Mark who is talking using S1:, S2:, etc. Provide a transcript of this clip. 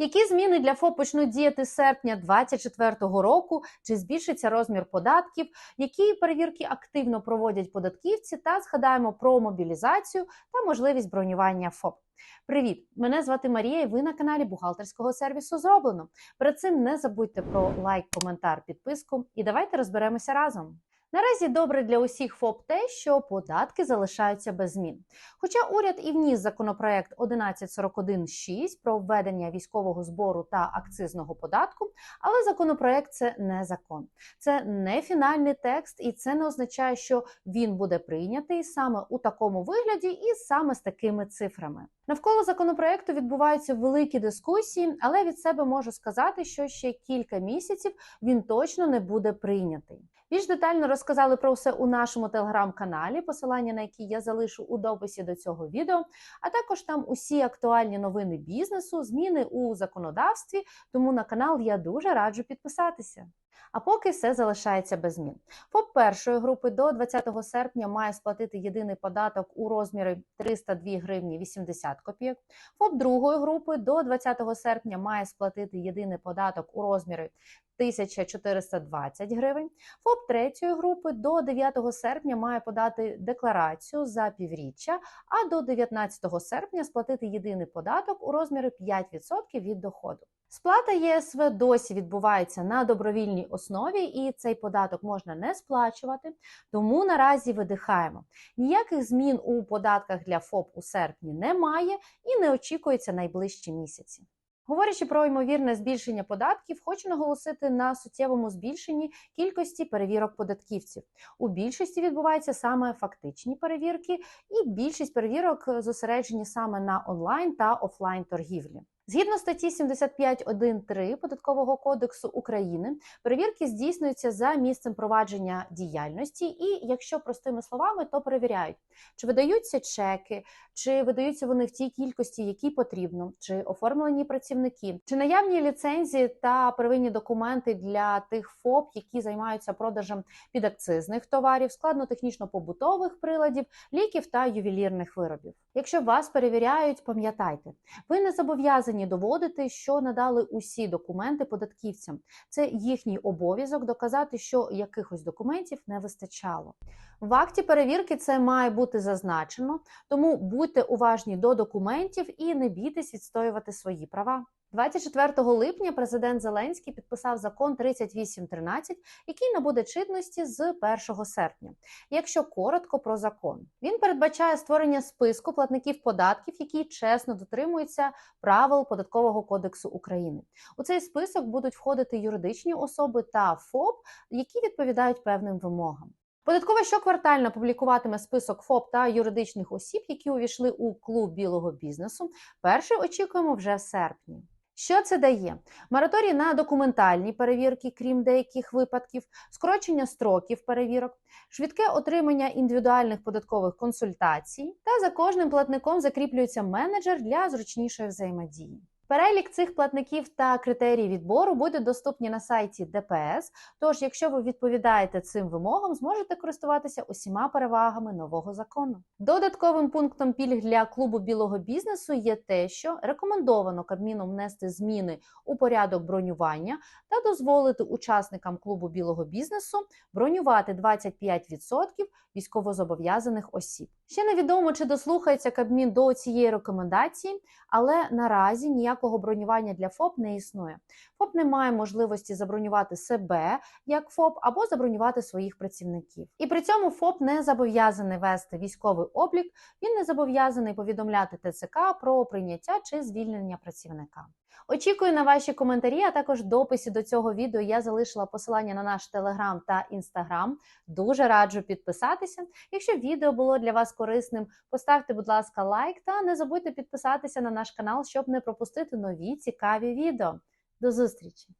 S1: Які зміни для ФОП почнуть діяти з серпня 2024 року? Чи збільшиться розмір податків? Які перевірки активно проводять податківці? Та згадаємо про мобілізацію та можливість бронювання ФОП. Привіт! Мене звати Марія, і ви на каналі бухгалтерського сервісу зроблено. Перед цим не забудьте про лайк, коментар, підписку і давайте розберемося разом. Наразі добре для усіх ФОП те, що податки залишаються без змін. Хоча уряд і вніс законопроект 1141.6 про введення військового збору та акцизного податку, але законопроект це не закон. Це не фінальний текст, і це не означає, що він буде прийнятий саме у такому вигляді і саме з такими цифрами. Навколо законопроекту відбуваються великі дискусії, але від себе можу сказати, що ще кілька місяців він точно не буде прийнятий. Більш детально розказали про все у нашому телеграм-каналі, посилання на який я залишу у дописі до цього відео, а також там усі актуальні новини бізнесу, зміни у законодавстві. Тому на канал я дуже раджу підписатися. А поки все залишається без змін. ФОП першої групи до 20 серпня має сплатити єдиний податок у розмірі 302 гривні 80 копійок. ФОП другої групи до 20 серпня має сплатити єдиний податок у розмірі 1420 гривень. ФОП третьої групи до 9 серпня має подати декларацію за півріччя, а до 19 серпня сплатити єдиний податок у розмірі 5% від доходу. Сплата ЄСВ досі відбувається на добровільній основі, і цей податок можна не сплачувати. Тому наразі видихаємо. Ніяких змін у податках для ФОП у серпні немає і не очікується найближчі місяці. Говорячи про ймовірне збільшення податків, хочу наголосити на суттєвому збільшенні кількості перевірок податківців. У більшості відбуваються саме фактичні перевірки, і більшість перевірок зосереджені саме на онлайн та офлайн торгівлі. Згідно статті 75.1.3 податкового кодексу України, перевірки здійснюються за місцем провадження діяльності, і якщо простими словами, то перевіряють, чи видаються чеки, чи видаються вони в тій кількості, які потрібно, чи оформлені працівники, чи наявні ліцензії та первинні документи для тих ФОП, які займаються продажем підакцизних товарів, складно-технічно-побутових приладів, ліків та ювелірних виробів. Якщо вас перевіряють, пам'ятайте, ви не зобов'язані доводити, що надали усі документи податківцям. Це їхній обов'язок доказати, що якихось документів не вистачало. В акті перевірки це має бути зазначено, тому будьте уважні до документів і не бійтесь відстоювати свої права. 24 липня президент Зеленський підписав закон 3813, який набуде чинності з 1 серпня. Якщо коротко про закон, він передбачає створення списку платників податків, які чесно дотримуються правил податкового кодексу України. У цей список будуть входити юридичні особи та ФОП, які відповідають певним вимогам. Податкова щоквартально публікуватиме список ФОП та юридичних осіб, які увійшли у клуб білого бізнесу. Перший очікуємо вже в серпні. Що це дає? Мораторій на документальні перевірки, крім деяких випадків, скорочення строків перевірок, швидке отримання індивідуальних податкових консультацій, та за кожним платником закріплюється менеджер для зручнішої взаємодії. Перелік цих платників та критерії відбору буде доступні на сайті ДПС. Тож, якщо ви відповідаєте цим вимогам, зможете користуватися усіма перевагами нового закону. Додатковим пунктом пільг для клубу білого бізнесу є те, що рекомендовано Кабміном внести зміни у порядок бронювання та дозволити учасникам клубу білого бізнесу бронювати 25% військовозобов'язаних осіб. Ще невідомо, чи дослухається Кабмін до цієї рекомендації, але наразі ніякого бронювання для ФОП не існує. ФОП не має можливості забронювати себе як ФОП або забронювати своїх працівників. І при цьому ФОП не зобов'язаний вести військовий облік, він не зобов'язаний повідомляти ТЦК про прийняття чи звільнення працівника. Очікую на ваші коментарі, а також дописі до цього відео я залишила посилання на наш телеграм та інстаграм. Дуже раджу підписатися. Якщо відео було для вас корисним, поставте, будь ласка, лайк та не забудьте підписатися на наш канал, щоб не пропустити нові цікаві відео. До зустрічі!